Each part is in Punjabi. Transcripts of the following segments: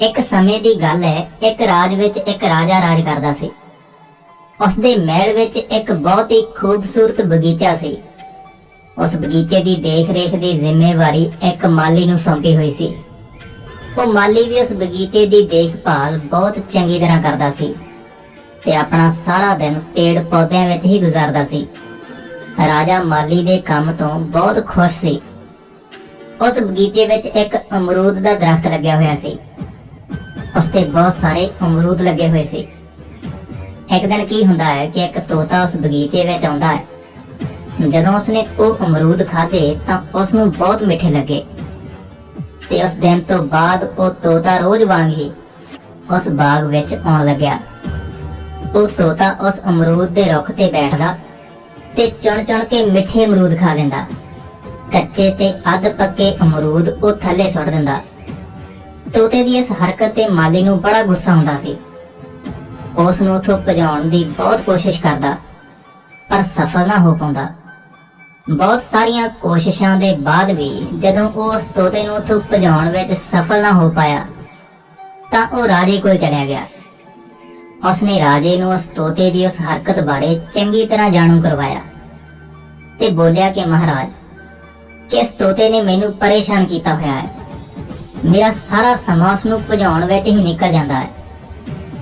ਇੱਕ ਸਮੇਂ ਦੀ ਗੱਲ ਹੈ, ਇੱਕ ਰਾਜ ਵਿੱਚ ਇੱਕ ਰਾਜਾ ਰਾਜ ਕਰਦਾ ਸੀ। ਉਸ ਦੇ ਮਹਿਲ ਵਿੱਚ ਇੱਕ ਬਹੁਤ ਹੀ ਖੂਬਸੂਰਤ ਬਗੀਚਾ ਸੀ। ਉਸ ਬਗੀਚੇ ਦੀ ਦੇਖ-ਰੇਖ ਦੀ ਜ਼ਿੰਮੇਵਾਰੀ ਇੱਕ ਮਾਲੀ ਨੂੰ ਸੌਂਪੀ ਹੋਈ ਸੀ। ਉਹ ਮਾਲੀ ਵੀ ਉਸ ਬਗੀਚੇ ਦੀ ਦੇਖਭਾਲ ਬਹੁਤ ਚੰਗੀ ਤਰ੍ਹਾਂ ਕਰਦਾ ਸੀ ਤੇ ਆਪਣਾ ਸਾਰਾ ਦਿਨ ਪੇੜ ਪੌਦਿਆਂ ਵਿੱਚ ਹੀ ਗੁਜ਼ਾਰਦਾ ਸੀ। ਰਾਜਾ ਮਾਲੀ ਦੇ ਕੰਮ ਤੋਂ ਬਹੁਤ ਖੁਸ਼ ਸੀ। ਉਸ ਬਗੀਚੇ ਵਿੱਚ ਇੱਕ ਅਮਰੂਦ ਦਾ ਦਰਖਤ ਲੱਗਿਆ ਹੋਇਆ ਸੀ। ਉਸ ਤੇ ਬਹੁਤ ਸਾਰੇ ਅਮਰੂਦ ਲੱਗੇ ਹੋਏ ਸੀ। ਇੱਕ ਦਿਨ ਕੀ ਹੁੰਦਾ ਹੈ ਕਿ ਇੱਕ ਤੋਤਾ ਉਸ ਬਗੀਚੇ ਵਿੱਚ ਆਉਂਦਾ ਹੈ। ਜਦੋਂ ਉਸਨੇ ਉਹ ਅਮਰੂਦ ਖਾਧੇ ਤਾਂ ਉਸ ਨੂੰ ਬਹੁਤ ਮਿੱਠੇ ਲੱਗੇ। ਤੇ ਉਸ ਦਿਨ ਤੋਂ ਬਾਅਦ ਉਹ ਤੋਤਾ ਰੋਜ਼ ਵਾਂਗ ਹੀ ਉਸ ਬਾਗ ਵਿੱਚ ਆਉਣ ਲੱਗਿਆ। ਉਹ ਤੋਤਾ ਉਸ ਅਮਰੂਦ ਦੇ ਰੁੱਖ ਤੇ ਬੈਠਦਾ ਤੇ ਚੁਣ-ਚੁਣ ਕੇ ਮਿੱਠੇ ਅਮਰੂਦ ਖਾ ਲੈਂਦਾ। ਕੱਚੇ ਤੇ ਅੱਧ ਪੱਕੇ ਅਮਰੂਦ ਉਹ ਥੱਲੇ ਸੁੱਟ ਦਿੰਦਾ। ਤੋਤੇ ਦੀ ਇਸ ਹਰਕਤ ਤੇ ਮਾਲੀ ਨੂੰ ਬੜਾ ਗੁੱਸਾ ਆਉਂਦਾ ਸੀ। ਉਸ ਨੂੰ ਉਥੋਂ ਭਜਾਉਣ ਦੀ ਬਹੁਤ ਕੋਸ਼ਿਸ਼ ਕਰਦਾ, ਪਰ ਸਫਲ ਨਾ ਹੋ ਪਾਉਂਦਾ। ਬਹੁਤ ਸਾਰੀਆਂ ਕੋਸ਼ਿਸ਼ਾਂ ਦੇ ਬਾਅਦ ਵੀ ਜਦੋਂ ਉਸ ਤੋਤੇ ਨੂੰ ਉਥੋਂ ਭਜਾਉਣ ਵਿੱਚ ਸਫਲ ਨਾ ਹੋ ਪਾਇਆ, ਤਾਂ ਉਹ ਰਾਜੇ ਕੋਲ ਚਲਿਆ ਗਿਆ। ਉਸਨੇ ਰਾਜੇ ਨੂੰ ਉਸ ਤੋਤੇ ਦੀ ਉਸ ਹਰਕਤ ਬਾਰੇ ਚੰਗੀ ਤਰ੍ਹਾਂ ਜਾਣੂ ਕਰਵਾਇਆ ਤੇ ਬੋਲਿਆ ਕਿ ਮਹਾਰਾਜ ਕਿਸ ਤੋਤੇ ਨੇ ਮੈਨੂੰ ਪਰੇਸ਼ਾਨ ਕੀਤਾ ਹੋਇਆ ਹੈ। ਮੇਰਾ ਸਾਰਾ ਸਮਾਂ ਉਸ ਨੂੰ ਭਜਾਉਣ ਵਿੱਚ ਹੀ ਨਿਕਲ ਜਾਂਦਾ ਹੈ।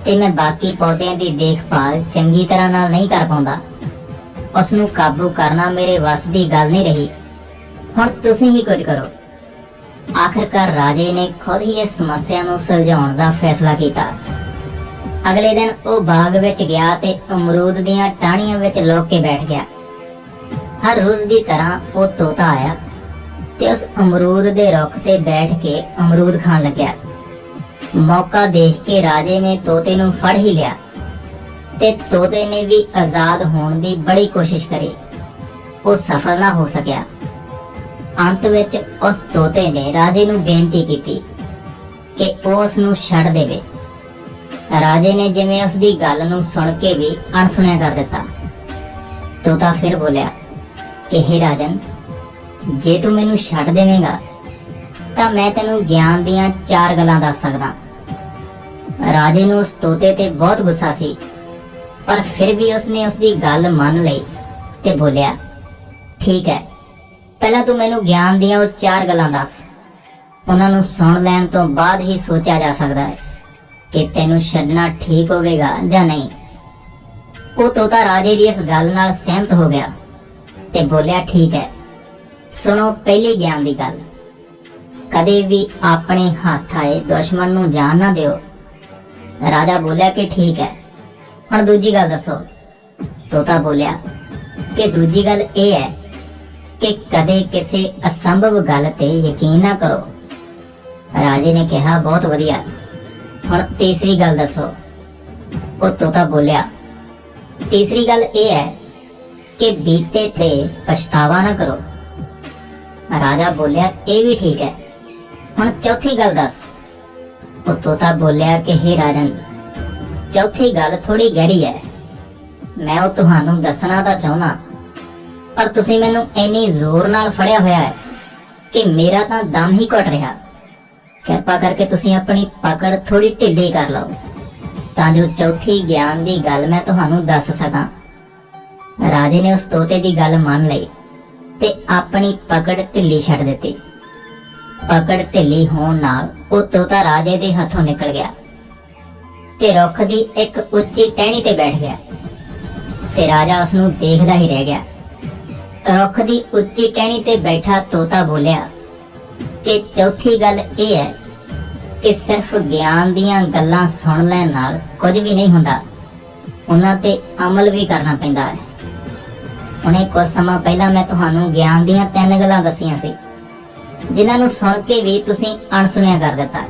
ਤੇ ਮੈਂ ਬਾਕੀ ਪੌਦਿਆਂ ਦੀ ਦੇਖਭਾਲ ਚੰਗੀ ਤਰ੍ਹਾਂ ਨਾਲ ਨਹੀਂ ਕਰ ਪਾਉਂਦਾ। ਉਸ ਨੂੰ ਕਾਬੂ ਕਰਨਾ ਮੇਰੇ ਵੱਸ ਦੀ ਗੱਲ ਨਹੀਂ ਰਹੀ। ਹੁਣ ਤੁਸੀਂ ਹੀ ਕੁਝ ਕਰੋ। ਆਖਰਕਾਰ ਰਾਜੇ ਨੇ ਖੁਦ ਹੀ ਇਸ ਸਮੱਸਿਆ ਨੂੰ ਸੁਲਝਾਉਣ ਦਾ ਫੈਸਲਾ ਕੀਤਾ। ਅਗਲੇ ਦਿਨ ਉਹ ਬਾਗ ਵਿੱਚ ਗਿਆ ਤੇ ਅਮਰੂਦ ਦੀਆਂ ਟਾਹਣੀਆਂ ਵਿੱਚ ਲੁਕ ਕੇ ਬੈਠ ਗਿਆ। ਹਰ ਰੋਜ਼ ਦੀ ਤਰ੍ਹਾਂ ਉਹ ਤੋਤਾ ਆਇਆ। ਤੇ ਉਸ ਅਮਰੂਦ ਦੇ ਰੁੱਖ ਤੇ ਬੈਠ ਕੇ ਅਮਰੂਦ ਖਾਣ ਲੱਗਿਆ। ਮੌਕਾ ਦੇਖ ਕੇ ਰਾਜੇ ਨੇ ਤੋਤੇ ਨੂੰ ਫੜ ਹੀ ਲਿਆ ਤੇ ਤੋਤੇ ਨੇ ਵੀ ਆਜ਼ਾਦ ਹੋਣ ਦੀ ਬੜੀ ਕੋਸ਼ਿਸ਼ ਕਰੀ। ਉਹ ਸਫਲ ਨਾ ਹੋ ਸਕਿਆ। ਅੰਤ ਵਿੱਚ ਉਸ ਤੋਤੇ ਨੇ ਰਾਜੇ ਨੂੰ ਬੇਨਤੀ ਕੀਤੀ ਕਿ ਉਹ ਉਸ ਨੂੰ ਛੱਡ ਦੇਵੇ। ਰਾਜੇ ਨੇ ਜਿਵੇਂ ਉਸ ਦੀ ਗੱਲ ਨੂੰ ਸੁਣ ਕੇ ਵੀ ਅਣਸੁਣਿਆ ਕਰ ਦਿੱਤਾ। ਤੋਤਾ ਫਿਰ ਬੋਲਿਆ ਕਿ ਹੇ ਰਾਜਨ ਜੇ ਤੂੰ ਮੈਨੂੰ ਛੱਡ ਦੇਵੇਂਗਾ, ਤਾਂ ਮੈਂ ਤੈਨੂੰ ਗਿਆਨ ਦੀਆਂ ਚਾਰ ਗੱਲਾਂ ਦੱਸ ਸਕਦਾ। ਰਾਜੇ ਨੂੰ ਉਸ ਤੋਤੇ ਤੇ ਬਹੁਤ ਗੁੱਸਾ ਸੀ, ਪਰ ਫਿਰ ਵੀ ਉਸਨੇ ਉਸ ਦੀ ਗੱਲ ਮੰਨ ਲਈ ਤੇ ਬੋਲਿਆ, ਠੀਕ ਹੈ, ਪਹਿਲਾਂ ਤੂੰ ਮੈਨੂੰ ਗਿਆਨ ਦੀਆਂ ਉਹ ਚਾਰ ਗੱਲਾਂ ਦੱਸ। ਉਹਨਾਂ ਨੂੰ ਸੁਣ ਲੈਣ ਤੋਂ ਬਾਅਦ ਹੀ ਸੋਚਿਆ ਜਾ ਸਕਦਾ ਹੈ ਕਿ ਤੈਨੂੰ ਛੱਡਣਾ ਠੀਕ ਹੋਵੇਗਾ ਜਾਂ ਨਹੀਂ। ਉਹ ਤੋਤਾ ਰਾਜੇ ਦੀ ਇਸ ਗੱਲ ਨਾਲ ਸਹਿਮਤ ਹੋ ਗਿਆ ਤੇ ਬੋਲਿਆ, ਠੀਕ ਹੈ ਸੁਣੋ, ਪਹਿਲੀ ਗਿਆਨ ਦੀ ਗੱਲ। ਕਦੇ ਵੀ ਆਪਣੇ ਹੱਥ ਆਏ ਦੁਸ਼ਮਣ ਨੂੰ ਜਾਣ ਨਾ ਦਿਓ। ਰਾਜਾ ਬੋਲਿਆ ਕਿ ਠੀਕ ਹੈ। ਹੁਣ ਦੂਜੀ ਗੱਲ ਦੱਸੋ। ਤੋਤਾ ਬੋਲਿਆ ਕਿ ਦੂਜੀ ਗੱਲ ਇਹ ਹੈ ਕਿ ਕਦੇ ਕਿਸੇ ਅਸੰਭਵ ਗੱਲ ਤੇ ਯਕੀਨ ਨਾ ਕਰੋ। ਰਾਜੇ ਨੇ ਕਿਹਾ, ਬਹੁਤ ਵਧੀਆ। ਹੁਣ ਤੀਸਰੀ ਗੱਲ ਦੱਸੋ। ਉਹ ਤੋਤਾ ਬੋਲਿਆ, ਤੀਸਰੀ ਗੱਲ ਇਹ ਹੈ ਕਿ ਬੀਤੇ ਤੇ ਪਛਤਾਵਾ ਨਾ ਕਰੋ। ਰਾਜਾ ਬੋਲਿਆ, ਇਹ ਵੀ ਠੀਕ ਹੈ। ਹੁਣ ਚੌਥੀ ਗੱਲ ਦੱਸ। ਉਹ ਤੋਤਾ ਬੋਲਿਆ ਕਿ, ਹੇ ਰਾਜਨ, ਚੌਥੀ ਗੱਲ ਥੋੜੀ ਗਹਿਰੀ ਹੈ। ਮੈਂ ਉਹ ਤੁਹਾਨੂੰ ਦੱਸਣਾ ਤਾਂ ਚਾਹੁੰਦਾ, ਪਰ ਤੁਸੀਂ ਮੈਨੂੰ ਇੰਨੀ ਜ਼ੋਰ ਨਾਲ ਫੜਿਆ ਹੋਇਆ ਹੈ ਕਿ ਮੇਰਾ ਤਾਂ ਦਮ ਹੀ ਘਟ ਰਿਹਾ। ਕਿਰਪਾ ਕਰਕੇ ਤੁਸੀਂ ਆਪਣੀ ਪਕੜ ਥੋੜੀ ਢਿੱਲੀ ਕਰ ਲਓ, ਤਾਂ ਜੋ ਚੌਥੀ ਗਿਆਨ ਦੀ ਗੱਲ ਮੈਂ ਤੁਹਾਨੂੰ ਦੱਸ ਸਕਾਂ। ਰਾਜੇ ਨੇ ਉਸ ਤੋਤੇ ਦੀ ਗੱਲ ਮੰਨ ਲਈ। ਤੇ ਆਪਣੀ ਪਕੜ ਢਿੱਲੀ ਛੱਡ ਦਿੱਤੀ। ਪਕੜ ਢਿੱਲੀ ਹੋਣ ਨਾਲ ਉਹ ਤੋਤਾ ਰਾਜੇ ਦੇ ਹੱਥੋਂ ਨਿਕਲ ਗਿਆ ਤੇ ਰੁੱਖ ਦੀ ਇੱਕ ਉੱਚੀ ਟਹਿਣੀ ਤੇ ਬੈਠ ਗਿਆ ਤੇ ਰਾਜਾ ਉਸ ਨੂੰ ਦੇਖਦਾ ਹੀ ਰਹਿ ਗਿਆ। ਰੁੱਖ ਦੀ ਉੱਚੀ ਟਹਿਣੀ ਤੇ ਬੈਠਾ ਤੋਤਾ ਬੋਲਿਆ ਕਿ ਚੌਥੀ ਗੱਲ ਇਹ ਹੈ ਕਿ ਸਿਰਫ ਗਿਆਨ ਦੀਆਂ ਗੱਲਾਂ ਸੁਣ ਲੈਣ ਨਾਲ ਕੁਝ ਵੀ ਨਹੀਂ ਹੁੰਦਾ। ਉਹਨਾਂ ਤੇ ਅਮਲ ਵੀ ਕਰਨਾ ਪੈਂਦਾ ਹੈ। ਹੁਣੇ ਕੁਝ ਸਮਾਂ ਪਹਿਲਾਂ ਮੈਂ ਤੁਹਾਨੂੰ ਗਿਆਨ ਦੀਆਂ ਤਿੰਨ ਗੱਲਾਂ ਦੱਸੀਆਂ ਸੀ, ਜਿਨ੍ਹਾਂ ਨੂੰ ਸੁਣ ਕੇ ਵੀ ਤੁਸੀਂ ਅਣਸੁਣਿਆ ਕਰ ਦਿੱਤਾ।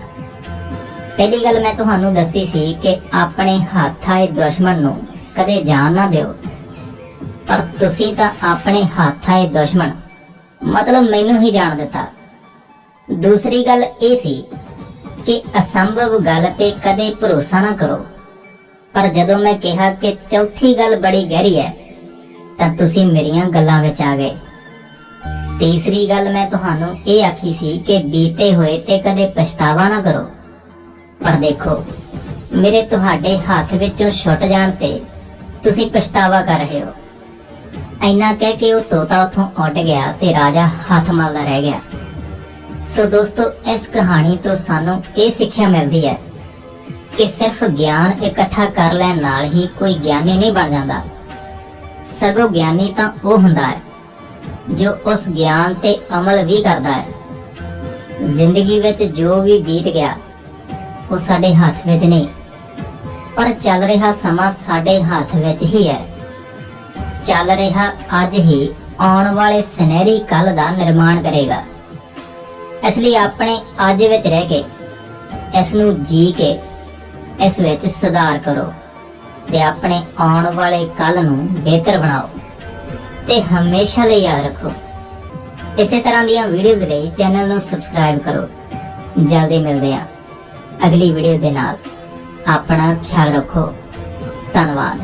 ਪਹਿਲੀ ਗੱਲ ਮੈਂ ਤੁਹਾਨੂੰ ਦੱਸੀ ਸੀ ਕਿ ਆਪਣੇ ਹੱਥ ਆਏ ਦੁਸ਼ਮਣ ਨੂੰ ਕਦੇ ਜਾਣ ਨਾ ਦਿਓ, ਪਰ ਤੁਸੀਂ ਤਾਂ ਆਪਣੇ ਹੱਥ ਆਏ ਦੁਸ਼ਮਣ, ਮਤਲਬ ਮੈਨੂੰ ਹੀ ਜਾਣ ਦਿੱਤਾ। ਦੂਸਰੀ ਗੱਲ ਇਹ ਸੀ ਕਿ ਅਸੰਭਵ ਗੱਲ ਤੇ ਕਦੇ ਭਰੋਸਾ ਨਾ ਕਰੋ, ਪਰ ਜਦੋਂ ਮੈਂ ਕਿਹਾ ਕਿ ਚੌਥੀ ਗੱਲ ਬੜੀ ਗਹਿਰੀ ਹੈ ਤਾਂ ਤੁਸੀਂ ਮੇਰੀਆਂ ਗੱਲਾਂ ਵਿੱਚ ਆ ਗਏ। ਤੀਸਰੀ ਗੱਲ ਮੈਂ ਤੁਹਾਨੂੰ ਇਹ ਆਖੀ ਸੀ ਕਿ ਬੀਤੇ ਹੋਏ ਤੇ ਕਦੇ ਪਛਤਾਵਾ ਨਾ ਕਰੋ। ਪਰ ਦੇਖੋ, ਮੇਰੇ ਤੁਹਾਡੇ ਹੱਥ ਵਿੱਚੋਂ ਛੁੱਟ ਜਾਣ ਤੇ ਤੁਸੀਂ ਪਛਤਾਵਾ ਕਰ ਰਹੇ ਹੋ। ਐਨਾ ਕਹਿ ਕੇ ਉਹ ਤੋਤਾ ਉਥੋਂ ਉੱਡ ਗਿਆ ਤੇ ਰਾਜਾ ਹੱਥ ਮਲਦਾ ਰਹਿ ਗਿਆ। ਸੋ ਦੋਸਤੋ, ਇਸ ਕਹਾਣੀ ਤੋਂ ਸਾਨੂੰ ਇਹ ਸਿੱਖਿਆ ਮਿਲਦੀ ਹੈ ਕਿ ਸਿਰਫ ਗਿਆਨ ਇਕੱਠਾ ਕਰ ਲੈਣ ਨਾਲ ਹੀ ਕੋਈ ਗਿਆਨੀ ਨਹੀਂ ਬਣ ਜਾਂਦਾ। ਸਗੋਂ ਗਿਆਨੀ ਤਾਂ ਉਹ ਹੁੰਦਾ ਹੈ, ਜੋ ਉਸ ਗਿਆਨ ਤੇ ਅਮਲ ਵੀ ਕਰਦਾ ਹੈ। ਜ਼ਿੰਦਗੀ ਵਿੱਚ ਜੋ ਵੀ ਬੀਤ ਗਿਆ, ਉਹ ਸਾਡੇ ਹੱਥ ਵਿੱਚ ਨਹੀਂ, ਪਰ ਚੱਲ ਰਿਹਾ ਸਮਾਂ ਸਾਡੇ ਹੱਥ ਵਿੱਚ ਹੀ ਹੈ। ਚੱਲ ਰਿਹਾ ਅੱਜ ਹੀ ਆਉਣ ਵਾਲੇ ਸੁਨਹਿਰੀ ਕੱਲ ਦਾ ਨਿਰਮਾਣ ਕਰੇਗਾ। ਇਸ ਲਈ ਆਪਣੇ ਅੱਜ ਵਿੱਚ ਰਹਿ ਕੇ, ਇਸ ਨੂੰ ਜੀ ਕੇ, ਇਸ ਵਿੱਚ ਸੁਧਾਰ ਕਰੋ। ਤੇ ਆਪਣੇ ਆਉਣ ਵਾਲੇ ਕੱਲ ਨੂੰ ਬਿਹਤਰ ਬਣਾਓ ਤੇ ਹਮੇਸ਼ਾ ਲਈ ਯਾਦ ਰੱਖੋ। ਇਸੇ ਤਰ੍ਹਾਂ ਦੀਆਂ ਵੀਡੀਓਜ਼ ਲਈ ਚੈਨਲ ਨੂੰ ਸਬਸਕ੍ਰਾਈਬ ਕਰੋ। ਜਲਦੀ ਮਿਲਦੇ ਹਾਂ ਅਗਲੀ ਵੀਡੀਓ ਦੇ ਨਾਲ। ਆਪਣਾ ਖਿਆਲ ਰੱਖੋ। ਧੰਨਵਾਦ।